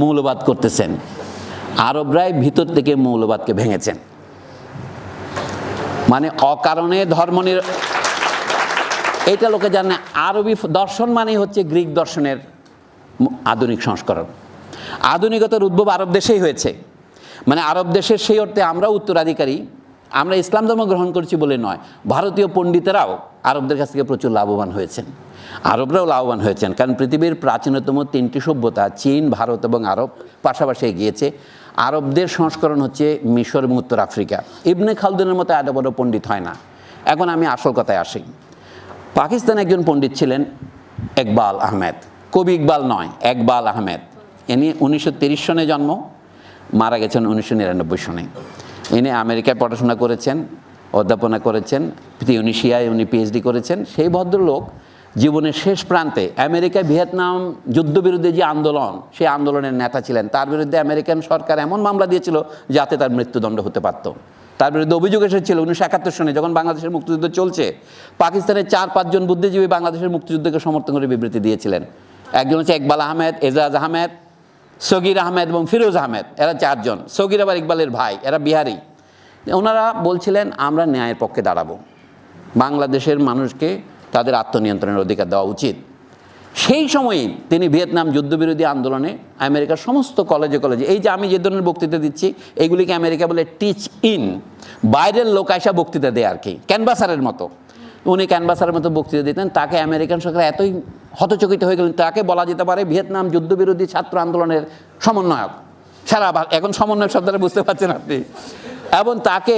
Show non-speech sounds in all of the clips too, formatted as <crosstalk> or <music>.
মৌলবাদ করতেছেন। আরবরাই ভিতর থেকে মৌলবাদকে ভেঙেছেন। মানে অকারণে ধর্ম এটা লোকে জানে, আরবি দর্শন মানেই হচ্ছে গ্রিক দর্শনের আধুনিক সংস্করণ। আধুনিকতার উদ্ভব আরব দেশেই হয়েছে। মানে আরব দেশের সেই অর্থে আমরা উত্তরাধিকারী আমরা ইসলাম ধর্ম গ্রহণ করছি বলে নয়, ভারতীয় পণ্ডিতেরাও আরবদের কাছ থেকে প্রচুর লাভবান হয়েছেন। আরবরাও লাভবান হয়েছেন, কারণ পৃথিবীর প্রাচীনতম তিনটি সভ্যতা, চীন, ভারত এবং আরব, পাশাপাশি এগিয়েছে আরবদের সংস্করণ হচ্ছে মিশর এবং উত্তর আফ্রিকা। ইবনে খালদুনের মতো এত বড় পণ্ডিত হয় না। এখন আমি আসল কথায় আসি। পাকিস্তানে একজন পণ্ডিত ছিলেন একবাল আহমেদ। কবি ইকবাল নয়, একবাল আহমেদ। ইনি উনিশশো সনে জন্ম, মারা গেছেন উনিশশো নিরানব্বই সনে। ইনি আমেরিকায় পড়াশোনা করেছেন, অধ্যাপনা করেছেন ইউনিশিয়ায় উনি পিএইচডি করেছেন। সেই ভদ্রলোক জীবনের শেষ প্রান্তে আমেরিকায় ভিয়েতনাম যুদ্ধবিরোধী যে আন্দোলন, সেই আন্দোলনের নেতা ছিলেন। তার বিরুদ্ধে আমেরিকান সরকার এমন মামলা দিয়েছিল যাতে তার মৃত্যুদণ্ড হতে পারত। তার বিরুদ্ধে অভিযোগ এসেছিল উনিশশো একাত্তর সনে যখন বাংলাদেশের মুক্তিযুদ্ধ চলছে, পাকিস্তানের চার পাঁচজন বুদ্ধিজীবী বাংলাদেশের মুক্তিযুদ্ধকে সমর্থন করে বিবৃতি দিয়েছিলেন। একজন হচ্ছে ইকবাল আহমেদ, এজাজ আহমেদ সগির আহমেদ এবং ফিরোজ আহমেদ, এরা চারজন, সগির আবার ইকবালের ভাই, এরা বিহারি। ওনারা বলছিলেন, আমরা ন্যায়ের পক্ষে দাঁড়াবো। বাংলাদেশের মানুষকে তাদের আত্মনিয়ন্ত্রণের অধিকার দেওয়া উচিত। সেই সময়ে তিনি ভিয়েতনাম যুদ্ধবিরোধী আন্দোলনে আমেরিকার সমস্ত কলেজে কলেজে, এই যে আমি যে ধরনের বক্তৃতা দিচ্ছি, এগুলিকে আমেরিকা বলে টিচ ইন বাইরের লোক আসা বক্তৃতা দেয় আর কি ক্যানভাসারের মতো। উনি ক্যানভাসারের মতো বক্তৃতা দিতেন, তাকে আমেরিকান সরকার এতই হতচকিত হয়ে গেলেন, তাকে বলা যেতে পারে ভিয়েতনাম যুদ্ধবিরোধী ছাত্র আন্দোলনের সমন্বয়ক। সারা এখন সমন্বয়ক শব্দটা বুঝতে পারছেন আপনি। এবং তাকে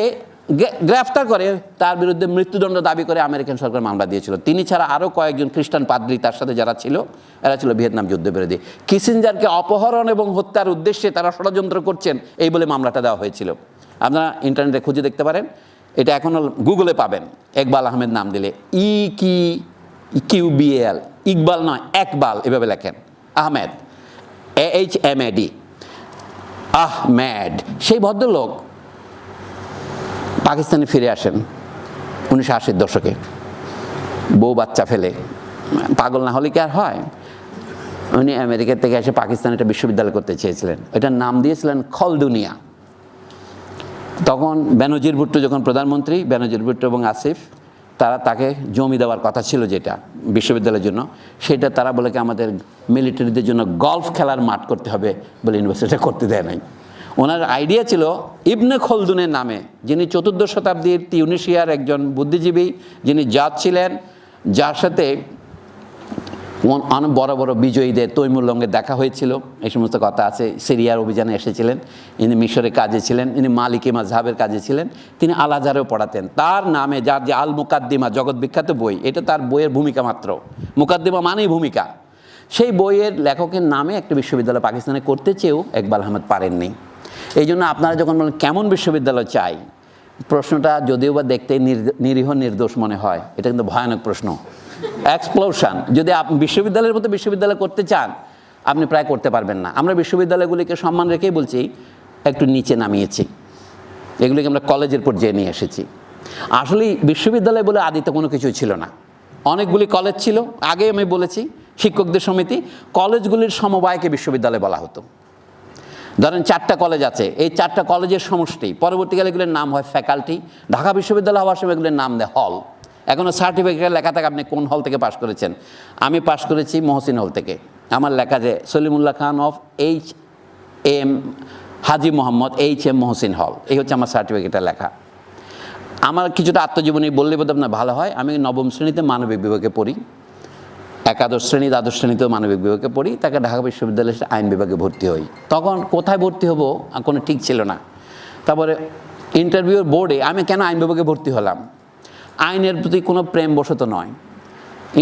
গ্রেফতার করে তার বিরুদ্ধে মৃত্যুদণ্ড দাবি করে আমেরিকান সরকার মামলা দিয়েছিল। তিনি ছাড়া আরও কয়েকজন খ্রিস্টান পাদ্রী তার সাথে যারা ছিল, এরা ছিল ভিয়েতনাম যুদ্ধবিরোধী। কিসিঞ্জারকে অপহরণ এবং হত্যার উদ্দেশ্যে তারা ষড়যন্ত্র করছেন, এই বলে মামলাটা দেওয়া হয়েছিল। আপনারা ইন্টারনেটে খুঁজে দেখতে পারেন। এটা এখনও গুগলে পাবেন। একবাল আহমেদ নাম দিলে। ই কি কিউ বিএল ইকবাল নয়, একবাল, এভাবে লেখেন। Ahmed. A H M A D. Ahmed. সেই ভদ্রলোক পাকিস্তানে ফিরে আসেন উনিশশো আশির দশকে। বউ বাচ্চা ফেলে। পাগল না হলে কি আর হয়? উনি আমেরিকা থেকে এসে পাকিস্তানে একটা বিশ্ববিদ্যালয় করতে চেয়েছিলেন। এটার নাম দিয়েছিলেন খলদুনিয়া। তখন বেনজির ভুট্টো যখন প্রধানমন্ত্রী, বেনজির ভুট্টো এবং আসিফ, তারা তাকে জমি দেওয়ার কথা ছিল যেটা বিশ্ববিদ্যালয়ের জন্য, সেটা তারা বলে কি আমাদের মিলিটারিদের জন্য গলফ খেলার মাঠ করতে হবে বলে ইউনিভার্সিটিটা করতে দেয় নাই। ওনার আইডিয়া ছিল ইবনে খলদুনের নামে, যিনি চতুর্দশ শতাব্দীর তিউনিশিয়ার একজন বুদ্ধিজীবী, যিনি জাত ছিলেন, যার সাথে অনেক বড় বড় বিজয়ীদের তৈমুল্লঙ্গে দেখা হয়েছিল। এই সমস্ত কথা আছে। সিরিয়ার অভিযানে এসেছিলেন। ইনি মিশরে কাজে ছিলেন। ইনি মালিকি মাজহাবের কাজে ছিলেন। তিনি আল আজহারেও পড়াতেন। তার নামে যার যে আল মুকাদ্দিমা জগৎ বিখ্যাত বই, এটা তার বইয়ের ভূমিকা মাত্র। মুকাদ্দিমা মানেই ভূমিকা। সেই বইয়ের লেখকের নামে একটা বিশ্ববিদ্যালয় পাকিস্তানে করতে চেয়েও একবাল আহমেদ পারেননি। এই জন্য আপনারা যখন বলেন, কেমন বিশ্ববিদ্যালয় চাই? প্রশ্নটা যদিও বা দেখতে নির- নিরীহ, নির্দোষ মনে হয়। এটা কিন্তু ভয়ানক প্রশ্ন। এক্সপ্লোশন যদি আপনি বিশ্ববিদ্যালয়ের মতো বিশ্ববিদ্যালয় করতে চান, আপনি প্রায় করতে পারবেন না। আমরা বিশ্ববিদ্যালয়গুলিকে সম্মান রেখেই বলছি, একটু নিচে নামিয়েছি। এগুলিকে আমরা কলেজের পর্যায়ে নিয়ে এসেছি। আসলে বিশ্ববিদ্যালয় বলে আদিতে কোনো কিছুই ছিল না। অনেকগুলি কলেজ ছিল। আগে আমি বলেছি, শিক্ষকদের সমিতি, কলেজগুলির সমবায়কে বিশ্ববিদ্যালয় বলা হতো। ধরেন চারটা কলেজ আছে। এই চারটা কলেজের সমষ্টি, পরবর্তীকালে এগুলোর নাম হয় ফ্যাকাল্টি, ঢাকা বিশ্ববিদ্যালয় হওয়ার সময় এগুলোর নাম দেয় হল। এখনও সার্টিফিকেট লেখা থাকে, আপনি কোন হল থেকে পাশ করেছেন? আমি পাশ করেছি মহসিন হল থেকে। আমার লেখা যে Salimullah Khan of H M Haji Mohammad H M Mohsin hall এই হচ্ছে আমার সার্টিফিকেটের লেখা। আমার কিছুটা আত্মজীবনী বললে বোধ হয় ভালো হয়। আমি নবম শ্রেণীতে মানবিক বিভাগে পড়ি। একাদশ শ্রেণি, দ্বাদশ শ্রেণীতেও মানবিক বিভাগে পড়ি। তাকে ঢাকা বিশ্ববিদ্যালয়ের আইন বিভাগে ভর্তি হই। তখন কোথায় ভর্তি হব? কোনো ঠিক ছিল না। তারপরে ইন্টারভিউর বোর্ডে আমি কেন আইন বিভাগে ভর্তি হলাম? আইনের প্রতি কোনো প্রেম বশত নয়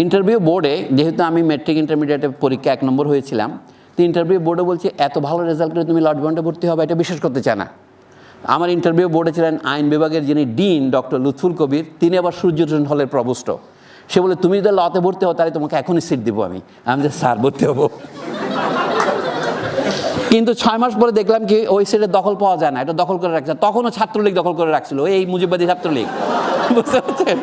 ইন্টারভিউ বোর্ডে যেহেতু আমি মেট্রিক ইন্টারমিডিয়েটে পরীক্ষা এক নম্বর হয়েছিলাম, তো ইন্টারভিউ বোর্ডে বলছে, এত ভালো রেজাল্ট করে তুমি লর্ড বন্ডে ভর্তি হবে, এটা বিশ্বাস করতে চায় না। আমার ইন্টারভিউ বোর্ডে ছিলেন আইন বিভাগের যিনি ডিন, ডক্টর লুৎফুল কবির, তিনি আবার সূর্যচন্দ্র হলের প্রভুষ্ট সে বলে, তুমি যদি লতে ভর্তি হও, তাহলে তোমাকে এখনই সিট দিব আমি। আমি যে স্যার, ভর্তি হব। কিন্তু ছয় মাস পরে দেখলাম কি, ওই সিটের দখল পাওয়া যায় না, এটা দখল করে রাখছে। তখনও ছাত্রলীগ দখল করে রাখছিল, এই মুজিববাদী ছাত্রলীগ। <laughs> বুঝতে পারছেন